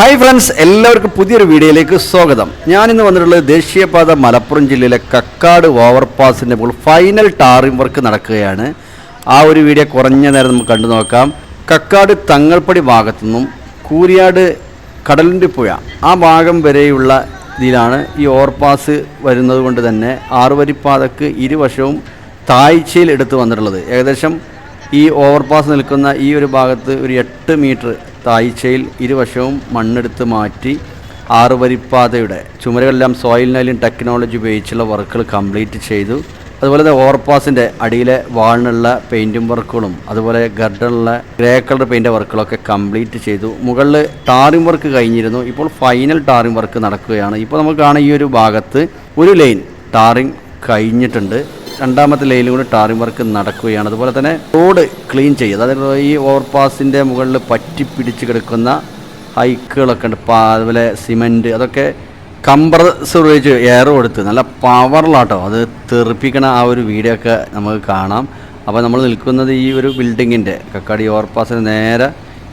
Hi friends എല്ലാവർക്കും പുതിയൊരു വീഡിയോയിലേക്ക് സ്വാഗതം. ഞാനിന്ന് വന്നിട്ടുള്ളത് ദേശീയപാത മലപ്പുറം ജില്ലയിലെ കക്കാട് ഓവർപാസിന്റെ മുകളിൽ ഫൈനൽ ടാറിംഗ് വർക്ക് നടക്കുകയാണ്. ആ ഒരു വീഡിയോ കുറഞ്ഞ നേരം നമുക്ക് കണ്ടു നോക്കാം. കക്കാട് തങ്ങൾപ്പടി ഭാഗത്തു നിന്നും കൂരിയാട് കടലിന്റെ പുഴ ആ ഭാഗം വരെയുള്ള ഇതിലാണ് ഈ ഓവർപാസ് വരുന്നത് കൊണ്ട് തന്നെ ആറുവരിപ്പാതക്ക് ഇരുവശവും താഴ്ചയിൽ എടുത്ത് വന്നിട്ടുള്ളത്. ഏകദേശം ഈ ഓവർപാസ് നിൽക്കുന്ന ഈ ഒരു ഭാഗത്ത് ഒരു എട്ട് മീറ്റർ താഴ്ചയിൽ ഇരുവശവും മണ്ണെടുത്ത് മാറ്റി ആറ് വരിപ്പാതയുടെ ചുമരുകളെല്ലാം സോയിൽ നൈലിൻ ടെക്നോളജി ഉപയോഗിച്ചുള്ള വർക്കുകൾ കംപ്ലീറ്റ് ചെയ്തു. അതുപോലെ തന്നെ ഓവർപാസിന്റെ അടിയിലെ വാളിനുള്ള പെയിന്റും വർക്കുകളും അതുപോലെ ഗർഡറിലുള്ള ഗ്രേ കളർ പെയിന്റ് വർക്കുകളൊക്കെ കംപ്ലീറ്റ് ചെയ്തു. മുകളിൽ ടാറിംഗ് വർക്ക് കഴിഞ്ഞിരുന്നു. ഇപ്പോൾ ഫൈനൽ ടാറിംഗ് വർക്ക് നടക്കുകയാണ്. ഇപ്പോൾ നമുക്ക് കാണാം ഈ ഒരു ഭാഗത്ത് ഒരു ലൈൻ ടാറിംഗ് കഴിഞ്ഞിട്ടുണ്ട്. രണ്ടാമത്തെ ലൈനിൽ കൂടി ടാറിംഗ് വർക്ക് നടക്കുകയാണ്. അതുപോലെ തന്നെ റോഡ് ക്ലീൻ ചെയ്യുക. അതായത് ഈ ഓവർപാസിന്റെ മുകളിൽ പറ്റി പിടിച്ച് കിടക്കുന്ന ഹൈക്കുകളൊക്കെ ഉണ്ട്. അതുപോലെ സിമന്റ് അതൊക്കെ കംപ്രസർ ഉപയോഗിച്ച് എയർ കൊടുത്ത് നല്ല പവറിലാട്ടോ അത് തെറിപ്പിക്കണ ആ ഒരു വീഡിയോ ഒക്കെ നമുക്ക് കാണാം. അപ്പോൾ നമ്മൾ നിൽക്കുന്നത് ഈ ഒരു ബിൽഡിങ്ങിന്റെ കക്കാടി ഓവർപാസിന് നേരെ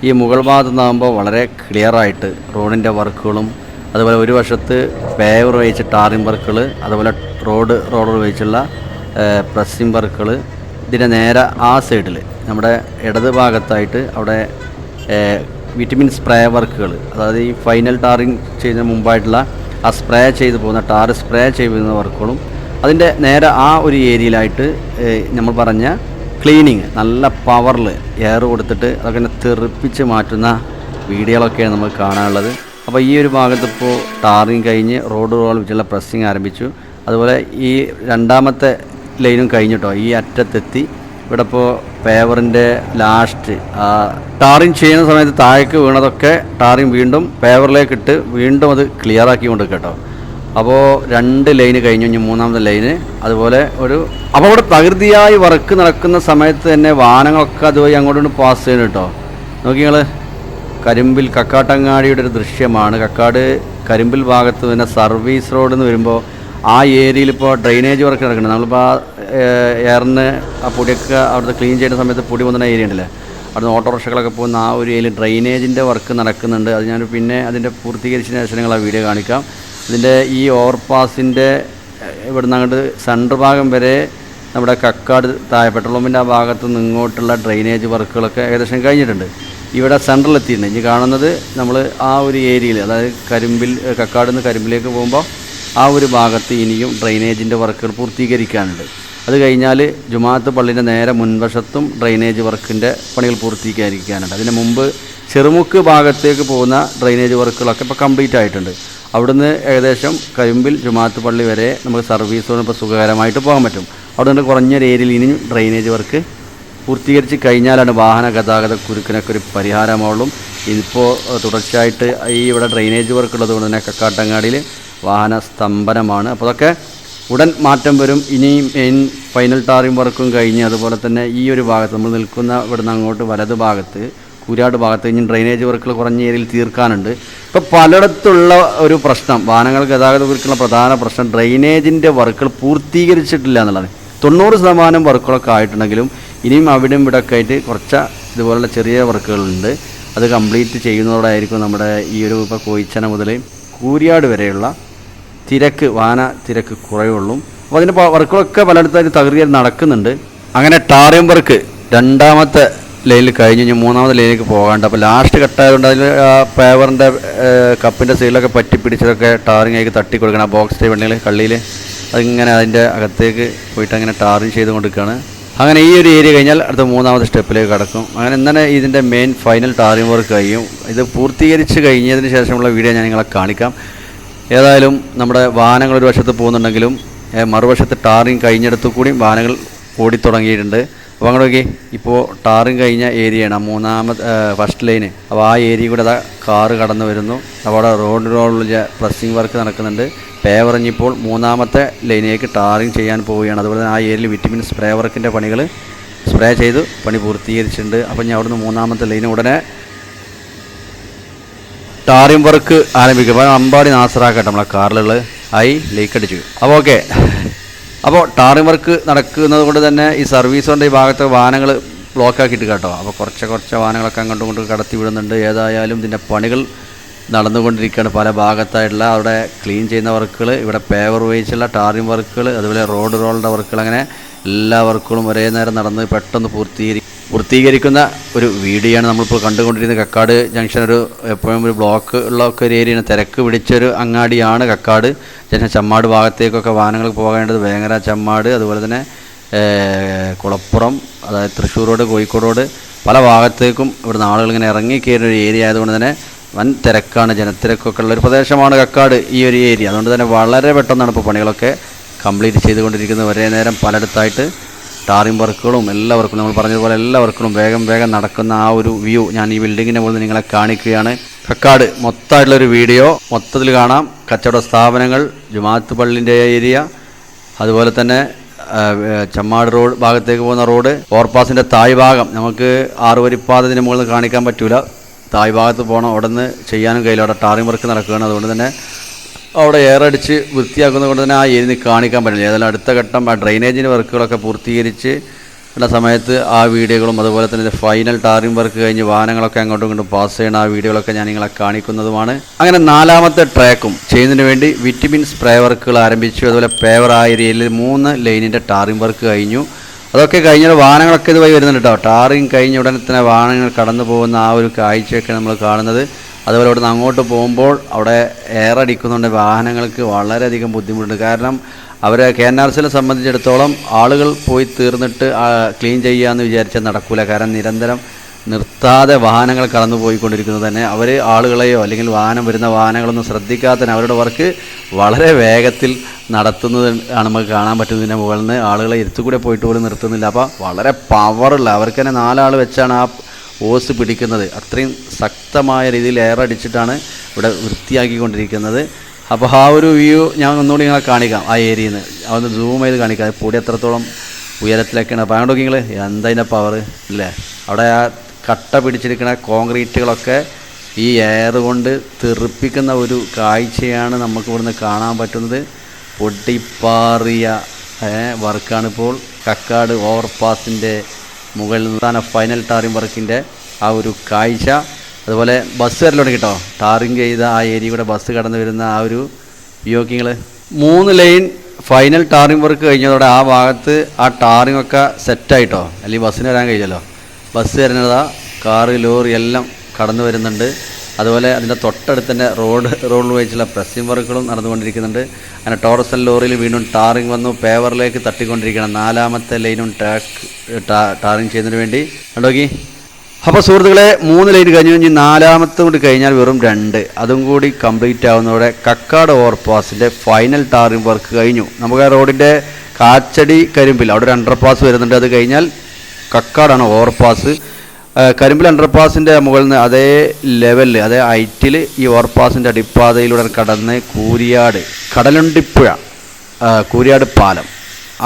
ഈ മുകൾ ഭാഗത്തു നിന്നാകുമ്പോൾ വളരെ ക്ലിയറായിട്ട് റോഡിന്റെ വർക്കുകളും അതുപോലെ ഒരു വശത്ത് പേവർ ഉപയോഗിച്ച് ടാറിംഗ് വർക്കുകൾ അതുപോലെ റോഡ് റോഡർ ഉപയോഗിച്ചുള്ള പ്രസ്സിംഗ് വർക്കുകൾ ഇതിന്റെ നേരെ ആ സൈഡിൽ നമ്മുടെ ഇടത് ഭാഗത്തായിട്ട് അവിടെ വിറ്റമിൻ സ്പ്രേ വർക്കുകൾ അതായത് ഈ ഫൈനൽ ടാറിങ് ചെയ്യുന്ന മുമ്പായിട്ടുള്ള ആ സ്പ്രേ ചെയ്ത് പോകുന്ന ടാർ സ്പ്രേ ചെയ്യുന്ന വർക്കുകളും അതിന്റെ നേരെ ആ ഒരു ഏരിയയിലായിട്ട് നമ്മൾ പറഞ്ഞ ക്ലീനിങ് നല്ല പവറിൽ എയർ കൊടുത്തിട്ട് അതൊക്കെ തെറിപ്പിച്ച് മാറ്റുന്ന വീഡിയോകളൊക്കെയാണ് നമുക്ക് കാണാനുള്ളത്. അപ്പോൾ ഈ ഒരു ഭാഗത്ത് ഇപ്പോൾ ടാറിങ് കഴിഞ്ഞ് റോഡ് റോൾ വെച്ചുള്ള പ്രസ്സിങ് ആരംഭിച്ചു. അതുപോലെ ഈ രണ്ടാമത്തെ ലൈനും കഴിഞ്ഞിട്ടോ? ഈ അറ്റത്തെത്തി. ഇവിടെ ഇപ്പോൾ പേവറിന്റെ ലാസ്റ്റ് ആ ടാറിങ് ചെയ്യുന്ന സമയത്ത് താഴേക്ക് വീണതൊക്കെ ടാറിങ് വീണ്ടും പേവറിലേക്ക് ഇട്ട് വീണ്ടും അത് ക്ലിയർ ആക്കി കൊണ്ട് കേട്ടോ അപ്പോൾ രണ്ട് ലൈന് കഴിഞ്ഞു ഇനി മൂന്നാമത്തെ ലൈന്. അതുപോലെ ഒരു അപ്പോൾ അവിടെ തകൃതിയായി വർക്ക് നടക്കുന്ന സമയത്ത് തന്നെ വാഹനങ്ങളൊക്കെ അതുവഴി അങ്ങോട്ട് പാസ് ചെയ്യണം കേട്ടോ. നോക്കി നിങ്ങൾ കരിമ്പിൽ കക്കാട്ടങ്ങാടിയുടെ ഒരു ദൃശ്യമാണ്. കക്കാട് കരിമ്പിൽ ഭാഗത്ത് നിന്ന് സർവീസ് റോഡ് എന്ന് വരുമ്പോൾ ആ ഏരിയയിൽ ഇപ്പോൾ ഡ്രെയിനേജ് വർക്ക് നടക്കുന്നുണ്ട്. നമ്മളിപ്പോൾ ആ എയറിന് ആ പൊടിയൊക്കെ അവിടുത്തെ ക്ലീൻ ചെയ്യുന്ന സമയത്ത് പൊടി വന്ന ഏരിയ ഉണ്ടല്ലേ? അവിടുന്ന് ഓട്ടോറിക്ഷകളൊക്കെ പോകുന്ന ആ ഒരു ഏരിയയിൽ ഡ്രെയിനേജിന്റെ വർക്ക് നടക്കുന്നുണ്ട്. അത് ഞാൻ പിന്നെ അതിന്റെ പൂർത്തീകരിച്ചതിന് ശേഷം ആ വീഡിയോ കാണിക്കാം. ഇതിന്റെ ഈ ഓവർപാസിന്റെ ഇവിടുന്ന് അങ്ങോട്ട് സെൻട്രൽ ഭാഗം വരെ നമ്മുടെ കക്കാട് താഴെ പെട്രോൾ പമ്പിന്റെ ആ ഭാഗത്ത് നിന്ന് ഇങ്ങോട്ടുള്ള ഡ്രെയിനേജ് വർക്കുകളൊക്കെ ഏകദേശം കഴിഞ്ഞിട്ടുണ്ട്. ഇവിടെ സെൻട്രൽ എത്തിയിട്ടുണ്ട് ഇനി കാണുന്നത് നമ്മൾ ആ ഒരു ഏരിയയിൽ അതായത് കരിമ്പിൽ കക്കാട് നിന്ന് കരിമ്പിലേക്ക് പോകുമ്പോൾ ആ ഒരു ഭാഗത്ത് ഇനിയും ഡ്രെയിനേജിന്റെ വർക്കുകൾ പൂർത്തീകരിക്കാനുണ്ട്. അത് കഴിഞ്ഞാൽ ജുമാഅത്ത് പള്ളിന്റെ നേരെ മുൻവശത്തും ഡ്രെയിനേജ് വർക്കിന്റെ പണികൾ പൂർത്തീകരിക്കാനുണ്ട്. അതിന് മുമ്പ് ചെറുമുക്ക് ഭാഗത്തേക്ക് പോകുന്ന ഡ്രെയിനേജ് വർക്കുകളൊക്കെ ഇപ്പോൾ കംപ്ലീറ്റ് ആയിട്ടുണ്ട്. അവിടുന്ന് ഏകദേശം കരിമ്പിൽ ജുമാത്ത് പള്ളി വരെ നമുക്ക് സർവീസോട് ഇപ്പോൾ സുഖകരമായിട്ട് പോകാൻ പറ്റും. അവിടെ നിന്ന് കുറഞ്ഞൊരു ഏരിയയിൽ ഇനിയും ഡ്രെയിനേജ് വർക്ക് പൂർത്തീകരിച്ച് കഴിഞ്ഞാലാണ് വാഹന ഗതാഗത കുരുക്കിനൊക്കെ ഒരു പരിഹാരമാവുള്ളൂ. ഇതിപ്പോൾ തുടർച്ചയായിട്ട് ഈ ഇവിടെ ഡ്രെയിനേജ് വർക്ക് ഉള്ളതുകൊണ്ട് തന്നെ കക്കാട്ടങ്ങാടിയിൽ വാഹന സ്തംഭനമാണ് അപ്പോൾ അതൊക്കെ ഉടൻ മാറ്റം വരും. ഇനിയും മെയിൻ ഫൈനൽ ടാറിംഗ് വർക്കും കഴിഞ്ഞ് അതുപോലെ തന്നെ ഈ ഒരു ഭാഗത്ത് നമ്മൾ നിൽക്കുന്ന ഇവിടുന്ന് അങ്ങോട്ട് വലത് ഭാഗത്ത് കൂരാട് ഭാഗത്ത് ഇനി ഡ്രെയിനേജ് വർക്കുകൾ കുറഞ്ഞ ഏരിയയിൽ തീർക്കാനുണ്ട്. ഇപ്പോൾ പലയിടത്തുള്ള ഒരു പ്രശ്നം വാഹനങ്ങൾ ഗതാഗത കുറിക്കുള്ള പ്രധാന പ്രശ്നം ഡ്രെയിനേജിന്റെ വർക്കുകൾ പൂർത്തീകരിച്ചിട്ടില്ല എന്നുള്ളത് തൊണ്ണൂറ് ശതമാനം വർക്കുകളൊക്കെ ആയിട്ടുണ്ടെങ്കിലും ഇനിയും അവിടെയും ഇവിടെ ഒക്കെ ആയിട്ട് കുറച്ച് ഇതുപോലുള്ള ചെറിയ വർക്കുകളുണ്ട്. അത് കംപ്ലീറ്റ് ചെയ്യുന്നതോടായിരിക്കും നമ്മുടെ ഈ ഒരു ഇപ്പോൾ കോയിച്ചന മുതൽ കൂരിയാട് വരെയുള്ള തിരക്ക് വാന തിരക്ക് കുറയുള്ളൂ. അപ്പോൾ അതിന്റെ വർക്കുകളൊക്കെ പലയിടത്തും തകൃതിയായി നടക്കുന്നുണ്ട്. അങ്ങനെ ടാറിയം വർക്ക് രണ്ടാമത്തെ ലൈനിൽ കഴിഞ്ഞ് കഴിഞ്ഞ് മൂന്നാമത്തെ ലൈനിലേക്ക് പോകാണ്ട് അപ്പോൾ ലാസ്റ്റ് കട്ടായതുകൊണ്ട് അതിൽ ആ പേവറിന്റെ കപ്പിന്റെ സൈഡിലൊക്കെ പറ്റി പിടിച്ചതൊക്കെ ടാറിങ് ആയി തട്ടി കൊടുക്കണം ബോക്സ് ടൈപ്പ് ഉണ്ടെങ്കിൽ കള്ളിയിൽ അതിങ്ങനെ അതിന്റെ അകത്തേക്ക് പോയിട്ട് അങ്ങനെ ടാറിങ് ചെയ്ത് കൊടുക്കുകയാണ് അങ്ങനെ ഈ ഒരു ഏരിയ കഴിഞ്ഞാൽ അടുത്ത മൂന്നാമത്തെ സ്റ്റെപ്പിലേക്ക് കടക്കും. അങ്ങനെ ഇന്നലെ ഇതിന്റെ മെയിൻ ഫൈനൽ ടാറിംഗ് വർക്ക് കഴിയും. ഇത് പൂർത്തീകരിച്ച് കഴിഞ്ഞതിന് ശേഷമുള്ള വീഡിയോ ഞാൻ നിങ്ങളെ കാണിക്കാം. ഏതായാലും നമ്മുടെ വാഹനങ്ങൾ ഒരു വശത്ത് പോകുന്നുണ്ടെങ്കിലും മറുവശത്ത് ടാറിങ് കഴിഞ്ഞിടത്തു കൂടി വാഹനങ്ങൾ ഓടിത്തുടങ്ങിയിട്ടുണ്ട് അപ്പോൾ അങ്ങോട്ട് നോക്കി ഇപ്പോൾ ടാറിങ് കഴിഞ്ഞ ഏരിയയാണ്. ആ മൂന്നാമത് ഫസ്റ്റ് ലൈന് അപ്പോൾ ആ ഏരിയ കൂടെ അതാ കാറ് കടന്നു വരുന്നു. അവിടെ റോഡ് റോഡിൽ പ്ലസ്സിങ് വർക്ക് നടക്കുന്നുണ്ട്. പേവറിഞ്ഞിപ്പോൾ മൂന്നാമത്തെ ലൈനിലേക്ക് ടാറിങ് ചെയ്യാൻ പോവുകയാണ്. അതുപോലെ തന്നെ ആ ഏരിയയിൽ വിറ്റമിൻ സ്പ്രേ വർക്കിന്റെ പണികൾ സ്പ്രേ ചെയ്ത് പണി പൂർത്തീകരിച്ചിട്ടുണ്ട്. അപ്പോൾ ഞാൻ അവിടുന്ന് മൂന്നാമത്തെ ലൈന് ഉടനെ ടാറിം വർക്ക് ആരംഭിക്കും. അപ്പോൾ അമ്പാടി നാസറാക്കട്ടെ നമ്മളെ കാറിലുള്ള ആയി ലീക്ക് അടിച്ചു. അപ്പോൾ ഓക്കെ. അപ്പോൾ ടാറിം വർക്ക് നടക്കുന്നത് കൊണ്ട് തന്നെ ഈ സർവീസ് കൊണ്ട് ഈ ഭാഗത്തെ വാഹനങ്ങൾ ബ്ലോക്ക് ആക്കിയിട്ട് കേട്ടോ. അപ്പോൾ കുറച്ച് കുറച്ച് വാഹനങ്ങളൊക്കെ അങ്ങോട്ടും ഇങ്ങോട്ടും കടത്തി വിടുന്നുണ്ട്. ഏതായാലും ഇതിന്റെ പണികൾ നടന്നുകൊണ്ടിരിക്കുകയാണ് പല ഭാഗത്തായിട്ടുള്ള. അവിടെ ക്ലീൻ ചെയ്യുന്ന വർക്കുകൾ ഇവിടെ പേവർ ഉപയോഗിച്ചുള്ള ടാറിംഗ് വർക്കുകൾ അതുപോലെ റോഡ് റോളിന്റെ വർക്കുകൾ അങ്ങനെ എല്ലാ വർക്കുകളും ഒരേ നേരം നടന്ന് പെട്ടെന്ന് പൂർത്തീകരി പൂർത്തീകരിക്കുന്ന ഒരു വീഡിയോയാണ് നമ്മളിപ്പോൾ കണ്ടുകൊണ്ടിരിക്കുന്നത്. കക്കാട് ജംഗ്ഷൻ ഒരു എപ്പോഴും ഒരു ബ്ലോക്ക് ഉള്ള ഒക്കെ ഒരു ഏരിയയാണ് തിരക്ക് പിടിച്ചൊരു അങ്ങാടിയാണ് കക്കാട്. ജംഗ്ഷൻ ചമ്മാട് ഭാഗത്തേക്കൊക്കെ വാഹനങ്ങൾ പോകേണ്ടത് വേങ്ങര ചമ്മാട് അതുപോലെ തന്നെ കുളപ്പുറം അതായത് തൃശ്ശൂർ റോഡ് കോഴിക്കോട് റോഡ്. പല ഭാഗത്തേക്കും ഇവിടുന്ന് ആളുകൾ ഇങ്ങനെ ഇറങ്ങി കയറുന്ന ഒരു ഏരിയ ആയതുകൊണ്ട് തന്നെ വൻ തിരക്കാണ് ജനത്തിരക്കൊക്കെ ഉള്ള ഒരു പ്രദേശമാണ് കക്കാട് ഈ ഒരു ഏരിയ അതുകൊണ്ട് തന്നെ വളരെ പെട്ടെന്നാണ് ഇപ്പോൾ പണികളൊക്കെ കംപ്ലീറ്റ് ചെയ്തുകൊണ്ടിരിക്കുന്നത്. ഒരേ നേരം പലയിടത്തായിട്ട് ടാറിംഗ് വർക്കുകളും എല്ലാ വർക്കും നമ്മൾ പറഞ്ഞതുപോലെ എല്ലാ വർക്കുകളും വേഗം വേഗം നടക്കുന്ന ആ ഒരു വ്യൂ ഞാൻ ഈ ബിൽഡിങ്ങിന്റെ മുകളിൽ നിങ്ങളെ കാണിക്കുകയാണ്. കക്കാട് മൊത്തമായിട്ടുള്ളൊരു വീഡിയോ. മൊത്തത്തിൽ കാണാം. കച്ചവട സ്ഥാപനങ്ങൾ ജുമാത്ത് പള്ളിന്റെ ഏരിയ അതുപോലെ തന്നെ ചമ്മാട് റോഡ് ഭാഗത്തേക്ക് പോകുന്ന റോഡ് ഓവർപാസിന്റെ തായ് ഭാഗം. നമുക്ക് ആറുവരിപ്പാതത്തിന് മുകളിൽ കാണിക്കാൻ പറ്റൂല. തായ് ഭാഗത്ത് പോകണം അവിടെ ചെയ്യാനും കഴിയില്ല. അവിടെ ടാറിംഗ് വർക്ക് നടക്കുകയാണ്. അതുകൊണ്ട് തന്നെ അവിടെ എയറടിച്ച് വൃത്തിയാക്കുന്നത് കൊണ്ട് തന്നെ ആ ഏരിയ കാണിക്കാൻ പറ്റില്ല. ഏതായാലും അടുത്ത ഘട്ടം ആ ഡ്രൈനേജിന്റെ വർക്കുകളൊക്കെ പൂർത്തീകരിച്ച് ഉള്ള സമയത്ത് ആ വീഡിയോകളും അതുപോലെ തന്നെ ഫൈനൽ ടാറിംഗ് വർക്ക് കഴിഞ്ഞ് വാഹനങ്ങളൊക്കെ അങ്ങോട്ടും ഇങ്ങോട്ടും പാസ് ചെയ്യുന്ന ആ വീഡിയോകളൊക്കെ ഞാൻ നിങ്ങളെ കാണിക്കുന്നതുമാണ്. അങ്ങനെ നാലാമത്തെ ട്രാക്കും ചെയ്യുന്നതിന് വേണ്ടി വിറ്റമിൻ സ്പ്രേ വർക്കുകൾ ആരംഭിച്ചു. അതുപോലെ പേവർ ആ ഏരിയയിൽ മൂന്ന് ലൈനിന്റെ ടാറിംഗ് വർക്ക് കഴിഞ്ഞു. അതൊക്കെ കഴിഞ്ഞാൽ വാഹനങ്ങളൊക്കെ ഇതുവഴി വരുന്നുണ്ട് കേട്ടോ. ടാറിങ് കഴിഞ്ഞ ഉടനെ തന്നെ വാഹനങ്ങൾ കടന്നു പോകുന്ന ആ ഒരു കാഴ്ചയൊക്കെ നമ്മൾ കാണുന്നത്. അതുപോലെ ഇവിടെ നിന്ന് അങ്ങോട്ട് പോകുമ്പോൾ അവിടെ എയർ വാഹനങ്ങൾക്ക് വളരെയധികം ബുദ്ധിമുട്ടുണ്ട്. കാരണം അവരെ കെ എൻ ആർ സിനെ സംബന്ധിച്ചിടത്തോളം ആളുകൾ പോയി തീർന്നിട്ട് ക്ലീൻ ചെയ്യാമെന്ന് വിചാരിച്ചാൽ നടക്കില്ല കാരണം നിരന്തരം നിർത്താതെ വാഹനങ്ങൾ കടന്നു പോയിക്കൊണ്ടിരിക്കുന്നത് തന്നെ. അവർ ആളുകളെയോ അല്ലെങ്കിൽ വാഹനം വരുന്ന വാഹനങ്ങളൊന്നും ശ്രദ്ധിക്കാതെ അവരുടെ വർക്ക് വളരെ വേഗത്തിൽ നടത്തുന്നത് ആണ് നമുക്ക് കാണാൻ പറ്റുന്നതിന്റെ മുകളിൽ നിന്ന് ആളുകളെ ഇരുത്തുകൂടെ പോയിട്ട് പോലും നിർത്തുന്നില്ല. അപ്പോൾ വളരെ പവറുള്ള അവർക്ക് തന്നെ നാലാൾ വെച്ചാണ് ആ ഓസ് പിടിക്കുന്നത്. അത്രയും ശക്തമായ രീതിയിൽ എയർ അടിച്ചിട്ടാണ് ഇവിടെ വൃത്തിയാക്കിക്കൊണ്ടിരിക്കുന്നത്. അപ്പോൾ ആ ഒരു വ്യൂ ഞാൻ ഒന്നുകൂടി നിങ്ങളെ കാണിക്കാം ആ ഏരിയയിൽ നിന്ന് അതൊന്ന് സൂം ചെയ്ത് കാണിക്കാം. പൊടി എത്രത്തോളം ഉയരത്തിലൊക്കെയാണ്. അപ്പോൾ അങ്ങോട്ട് നിങ്ങൾ എന്താ അതിന്റെ പവർ ഇല്ലേ? അവിടെ ആ കട്ട പിടിച്ചിരിക്കുന്ന കോൺക്രീറ്റുകളൊക്കെ ഈ എയർ കൊണ്ട് തെറിപ്പിക്കുന്ന ഒരു കാഴ്ചയാണ് നമുക്ക് ഇവിടുന്ന് കാണാൻ പറ്റുന്നത്. പൊട്ടിപ്പാറിയ വർക്കാണിപ്പോൾ കക്കാട് ഓവർപാസിന്റെ മുകളിൽ നിന്നാണ് ഫൈനൽ ടാറിംഗ് വർക്കിന്റെ ആ ഒരു കാഴ്ച. അതുപോലെ ബസ് വരലുണ്ട് കേട്ടോ. ടാറിംഗ് ചെയ്ത ആ ഏരിയ കൂടെ ബസ് കടന്നു വരുന്ന ആ ഒരു വ്യോക്കിങ്ങൾ മൂന്ന് ലൈൻ ഫൈനൽ ടാറിംഗ് വർക്ക് കഴിഞ്ഞതോടെ ആ ഭാഗത്ത് ആ ടാറിംഗ് ഒക്കെ സെറ്റായിട്ടോ അല്ലെങ്കിൽ ബസ്സിന് വരാൻ കഴിഞ്ഞല്ലോ ബസ് വരുന്നതാ കാറ് ലോറി എല്ലാം കടന്നു വരുന്നുണ്ട്. അതുപോലെ അതിന്റെ തൊട്ടടുത്ത് തന്നെ റോഡ് റോഡിൽ വെച്ചുള്ള പ്രസ്സിംഗ് വർക്കുകളും നടന്നുകൊണ്ടിരിക്കുന്നുണ്ട്. അങ്ങനെ ടോറസൽ ലോറിയിൽ വീണ്ടും ടാറിങ് വന്നു. പേവറിലേക്ക് തട്ടിക്കൊണ്ടിരിക്കണം നാലാമത്തെ ലൈനും ടാക്ക് ടാറിങ് ചെയ്യുന്നതിന് വേണ്ടി. കണ്ടോക്കി അപ്പോൾ സുഹൃത്തുക്കളെ മൂന്ന് ലൈൻ കഴിഞ്ഞു. കഴിഞ്ഞ് നാലാമത്തെ കൂടി കഴിഞ്ഞാൽ വെറും രണ്ട്. അതും കൂടി കംപ്ലീറ്റ് ആവുന്നതോടെ കക്കാട് ഓവർപാസിന്റെ ഫൈനൽ ടാറിങ് വർക്ക് കഴിഞ്ഞു. നമുക്ക് ആ റോഡിന്റെ കാച്ചടി കരിമ്പിൽ അവിടെ ഒരു അണ്ടർപാസ് വരുന്നുണ്ട്. അത് കഴിഞ്ഞാൽ കക്കാടാണ് ഓവർപാസ് കരിമ്പിൽ അണ്ടർപാസിന്റെ മുകളിൽ നിന്ന് അതേ ലെവലിൽ അതേ ഹൈറ്റിൽ ഈ ഓവർപാസിന്റെ അടിപ്പാതയിലൂടെ കടന്ന് കൂരിയാട് കടലുണ്ടിപ്പുഴ കൂരിയാട് പാലം.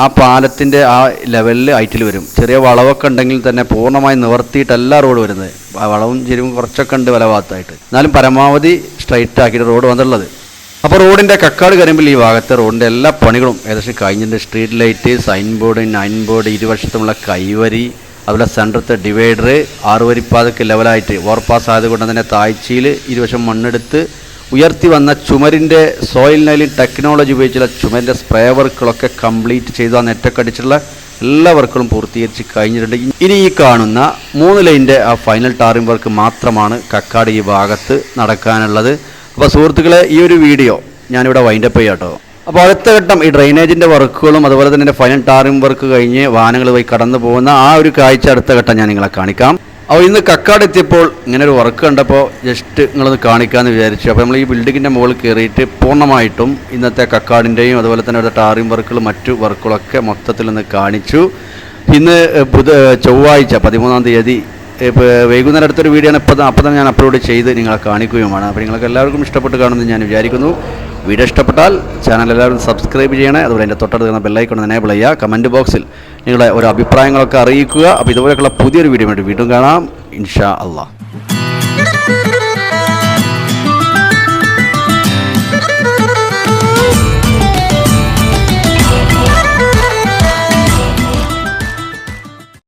ആ പാലത്തിന്റെ ആ ലെവലിൽ ഹൈറ്റിൽ വരും. ചെറിയ വളവൊക്കെ ഉണ്ടെങ്കിൽ തന്നെ പൂർണമായി നിവർത്തിയിട്ടല്ല റോഡ് വരുന്നത്. വളവും ചെരിവും കുറച്ചൊക്കെ ഉണ്ട് പല ഭാഗത്തായിട്ട്. എന്നാലും പരമാവധി സ്ട്രൈറ്റ് ആക്കിയിട്ട് റോഡ് വന്നുള്ളത് അപ്പോൾ റോഡിന്റെ കക്കാട് കരിമ്പിൽ ഈ ഭാഗത്തെ റോഡിന്റെ എല്ലാ പണികളും ഏകദേശം കഴിഞ്ഞിട്ടുണ്ട്. Street light sign board nine board ഇരുവശത്തുമുള്ള കൈവരി അതുപോലെ സെന്ററത്തെ ഡിവൈഡർ ആറ് വരിപ്പാതക്ക് ലെവലായിട്ട് ഓവർപാസ് ആയതുകൊണ്ട് തന്നെ താഴ്ചയിൽ ഇരുവശം മണ്ണെടുത്ത് ഉയർത്തി വന്ന ചുമരിന്റെ സോയിൽ നൈലിംഗ് ടെക്നോളജി ഉപയോഗിച്ചുള്ള ചുമരിന്റെ സ്പ്രേ വർക്കുകളൊക്കെ കംപ്ലീറ്റ് ചെയ്തു ആ നെറ്റൊക്കെ അടിച്ചിട്ടുള്ള എല്ലാ വർക്കുകളും പൂർത്തീകരിച്ച് കഴിഞ്ഞിട്ടുണ്ട്. ഇനി ഈ കാണുന്ന മൂന്ന് ലൈന്റെ ആ ഫൈനൽ ടാറിംഗ് വർക്ക് മാത്രമാണ് കക്കാട് ഈ ഭാഗത്ത് നടക്കാനുള്ളത്. അപ്പോൾ സുഹൃത്തുക്കളെ ഈ ഒരു വീഡിയോ ഞാനിവിടെ വൈൻഡപ്പ് ചെയ്യാം കേട്ടോ. അപ്പോൾ അടുത്ത ഘട്ടം ഈ ഡ്രെയിനേജിന്റെ വർക്കുകളും അതുപോലെ തന്നെ ഫൈനൽ ടാറിംഗ് വർക്ക് കഴിഞ്ഞ് വാഹനങ്ങൾ പോയി കടന്നു പോകുന്ന ആ ഒരു കാഴ്ച അടുത്ത ഘട്ടം ഞാൻ നിങ്ങളെ കാണിക്കാം. അപ്പോൾ ഇന്ന് കക്കാട് എത്തിയപ്പോൾ ഇങ്ങനെ ഒരു വർക്ക് കണ്ടപ്പോൾ ജസ്റ്റ് നിങ്ങളൊന്ന് കാണിക്കാമെന്ന് വിചാരിച്ചു. അപ്പോൾ നമ്മൾ ഈ ബിൽഡിങ്ങിന്റെ മുകളിൽ കയറിയിട്ട് പൂർണമായിട്ടും ഇന്നത്തെ കക്കാടിന്റെയും അതുപോലെ തന്നെ ഇവിടുത്തെ ടാറിംഗ് വർക്കുകളും മറ്റു വർക്കുകളൊക്കെ മൊത്തത്തിൽ ഒന്ന് കാണിച്ചു. ഇന്ന് ബുധ ചൊവ്വാഴ്ച പതിമൂന്നാം തീയതി ഇപ്പോൾ വൈകുന്നേരം അടുത്തൊരു വീഡിയോ ആണ്. ഇപ്പോൾ അപ്പോൾ തന്നെ ഞാൻ അപ്ലോഡ് ചെയ്ത് നിങ്ങളെ കാണിക്കുകയുമാണ്. അപ്പോൾ നിങ്ങൾക്ക് എല്ലാവർക്കും ഇഷ്ടപ്പെട്ട് കാണുമെന്ന് ഞാൻ വിചാരിക്കുന്നു. വീഡിയോ ഇഷ്ടപ്പെട്ടാൽ ചാനൽ എല്ലാവരും സബ്സ്ക്രൈബ് ചെയ്യണേ. അതുപോലെ എന്റെ തൊട്ടടുത്ത് നിന്ന് ബെല്ലൈക്കൺ എനേബിൾ ചെയ്യുക. കമന്റ് ബോക്സിൽ നിങ്ങളുടെ ഒരു അഭിപ്രായങ്ങളൊക്കെ അറിയിക്കുക. അപ്പോൾ ഇതുപോലെയൊക്കെയുള്ള പുതിയൊരു വീഡിയോ വേണ്ടി വീണ്ടും കാണാം. ഇൻഷാ അള്ളാഹ്